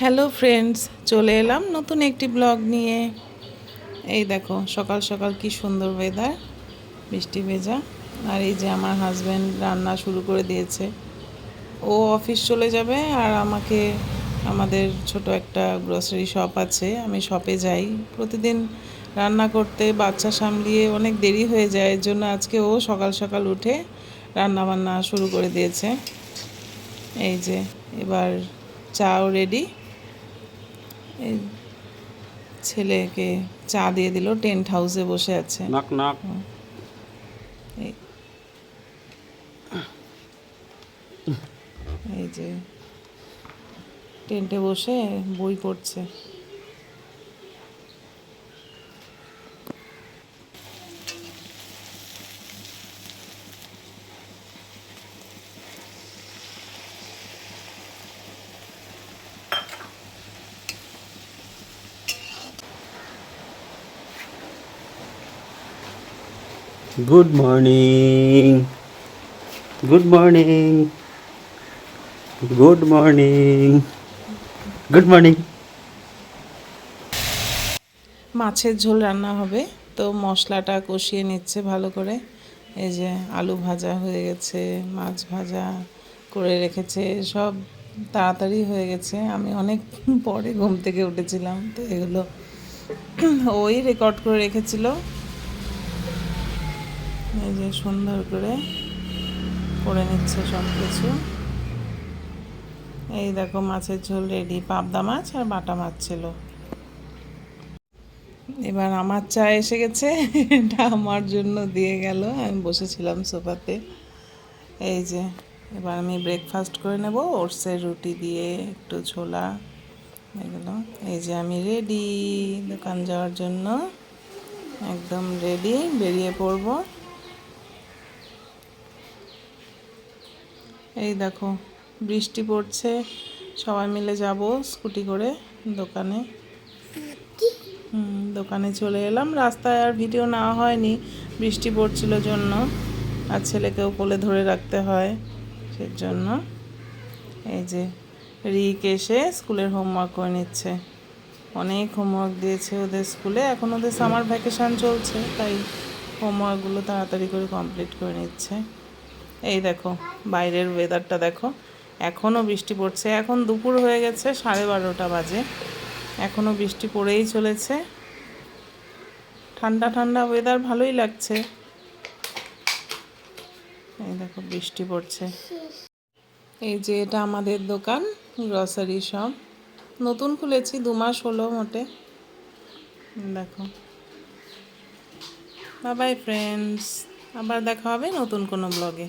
Hello friends চলে এলাম নতুন একটি ব্লগ নিয়ে। এই দেখো, সকাল সকাল কি সুন্দর ওয়েদার বৃষ্টি ভেজা। আর এই যে আমার হাজব্যান্ড রান্না শুরু করে দিয়েছে। ও অফিস চলে যাবে আর আমাকে, আমাদের ছোট একটা গ্রোসারি শপ আছে। আমি শপে যাই। প্রতিদিন রান্না করতে বাচ্চা সামলিয়ে অনেক দেরি হয়ে যায়। এর জন্য আজকে ও সকাল সকাল উঠে রান্না বান্না শুরু করে দিয়েছে। এই যে, এবার চাও রেডি এই ছেলেকে চা দিয়ে দিল টেন্ট হাউসে বসে আছে। নাক এই। এই যে টেন্টে বসে বই পড়ছে। Good morning. Good morning. Good morning. Good morning. মাছের ঝোল রান্না হবে, তো মশলাটা কষিয়ে নিচ্ছে ভালো করে। এই যে আলু ভাজা হয়ে গেছে, মাছ ভাজা করে রেখেছে, সব তাড়াতাড়ি হয়ে গেছে। আমি অনেক পরে ঘুম থেকে উঠেছিলাম, তো এগুলো ওই রেকর্ড করে রেখেছিল। এই যে সুন্দর করে করে নিচ্ছে সব কিছু এই দেখো মাছের ঝোল রেডি পাবদা মাছ আর বাটা মাছ ছিল। এবার আমার চা এসে গেছে, এটা আমার জন্য দিয়ে গেল, আমি বসেছিলাম সোফাতে। এই যে, এবার আমি ব্রেকফাস্ট করে নেব ওটসের রুটি দিয়ে, একটু ছোলা, এগুলো। এই যে আমি রেডি দোকান যাওয়ার জন্য একদম রেডি বেরিয়ে পড়ব। এই দেখো বৃষ্টি পড়ছে সবাই মিলে যাব স্কুটি করে দোকানে। দোকানে চলে এলাম। রাস্তায় আর ভিডিও নেওয়া হয়নি বৃষ্টি পড়ছিল জন্য আর ছেলেকেও কোলে ধরে রাখতে হয় সেজন্য। এই যে রিক এসে স্কুলের হোমওয়ার্ক করে নিচ্ছে। অনেক হোমওয়ার্ক দিয়েছে ওদের স্কুলে। এখন ওদের সামার ভ্যাকেশান চলছে তাই হোমওয়ার্কগুলো তাড়াতাড়ি করে কমপ্লিট করে নিচ্ছে। এই দেখো, বাইরের ওয়েদারটা দেখো। এখনও বৃষ্টি পড়ছে। এখন দুপুর হয়ে গেছে সাড়ে বারোটা বাজে। এখনও বৃষ্টি পড়েই চলেছে। ঠান্ডা ঠান্ডা ওয়েদার ভালোই লাগছে। এই দেখো, বৃষ্টি পড়ছে। এই যে এটা আমাদের দোকান গ্রসারি শপ নতুন খুলেছি, দু মাস হলো মোটে। দেখো। বাবাই ফ্রেন্ডস আবার দেখা হবে নতুন কোনো ব্লগে